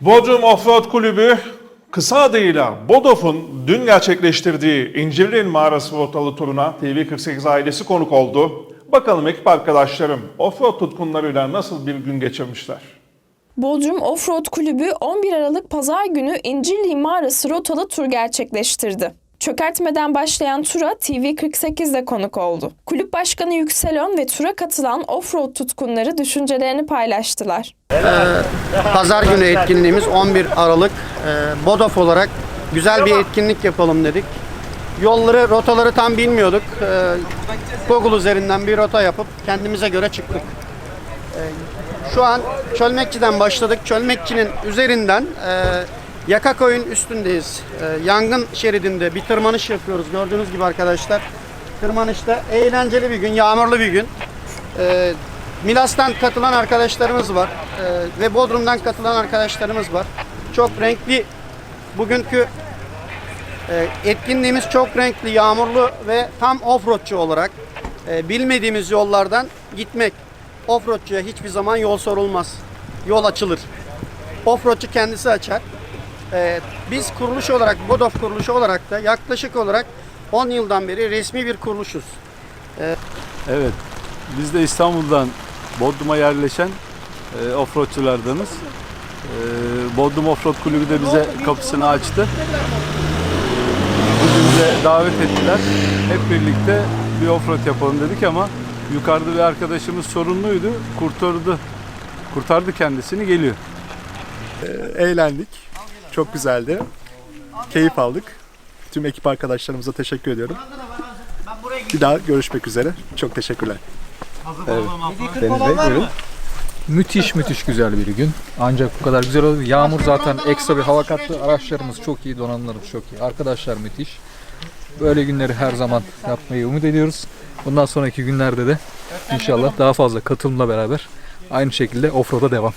Bodrum Offroad Kulübü kısa adıyla Bodof'un dün gerçekleştirdiği İncirli'nin mağarası rotalı turuna TV48 ailesi konuk oldu. Bakalım ekip arkadaşlarım offroad tutkunlarıyla nasıl bir gün geçirmişler. Bodrum Offroad Kulübü 11 Aralık Pazar günü İncirli Mağarası rotalı tur gerçekleştirdi. Çökertmeden başlayan tura TV48'de konuk oldu. Kulüp Başkanı Yüksel Ön ve tura katılan offroad tutkunları düşüncelerini paylaştılar. Pazar günü etkinliğimiz 11 Aralık. Ee, Bodof olarak güzel bir etkinlik yapalım dedik. Yolları, rotaları tam bilmiyorduk. Ee, Google üzerinden bir rota yapıp kendimize göre çıktık. Ee, Şu an Çölmekçi'den başladık. Çölmekçi'nin üzerinden e, Yakakoy'un üstündeyiz. E, Yangın şeridinde bir tırmanış yapıyoruz. Gördüğünüz gibi arkadaşlar. Tırmanışta eğlenceli bir gün, yağmurlu bir gün. E, Milas'tan katılan arkadaşlarımız var E, ve Bodrum'dan katılan arkadaşlarımız var. Çok renkli bugünkü e, etkinliğimiz çok renkli, yağmurlu ve tam offroadçu olarak e, bilmediğimiz yollardan gitmek. Offroadçuya hiçbir zaman yol sorulmaz. Yol açılır. Offroadçu kendisi açar. E, biz kuruluş olarak, Bodof kuruluşu olarak da yaklaşık olarak 10 yıldan beri resmi bir kuruluşuz. Evet. Biz de İstanbul'dan Bodrum'a yerleşen e, offroadçulardanız. E, Bodrum Offroad Kulübü de bize kapısını açtı. Bugün bize davet ettiler. Hep birlikte bir offroad yapalım dedik ama yukarıda bir arkadaşımız sorunluydu. Kurtardı. Kurtardı kendisini geliyor. eğlendik. Çok güzeldi. Keyif aldık. Tüm ekip arkadaşlarımıza teşekkür ediyorum. Bir daha görüşmek üzere. Çok teşekkürler. Deniz Bey buyurun. Müthiş müthiş güzel bir gün. Ancak bu kadar güzel oldu. Yağmur zaten ekstra bir hava kattı. Araçlarımız çok iyi, donanımlarımız çok iyi. Arkadaşlar müthiş. Böyle günleri her zaman yapmayı umut ediyoruz. Bundan sonraki günlerde de inşallah daha fazla katılımla beraber aynı şekilde offroad'a devam.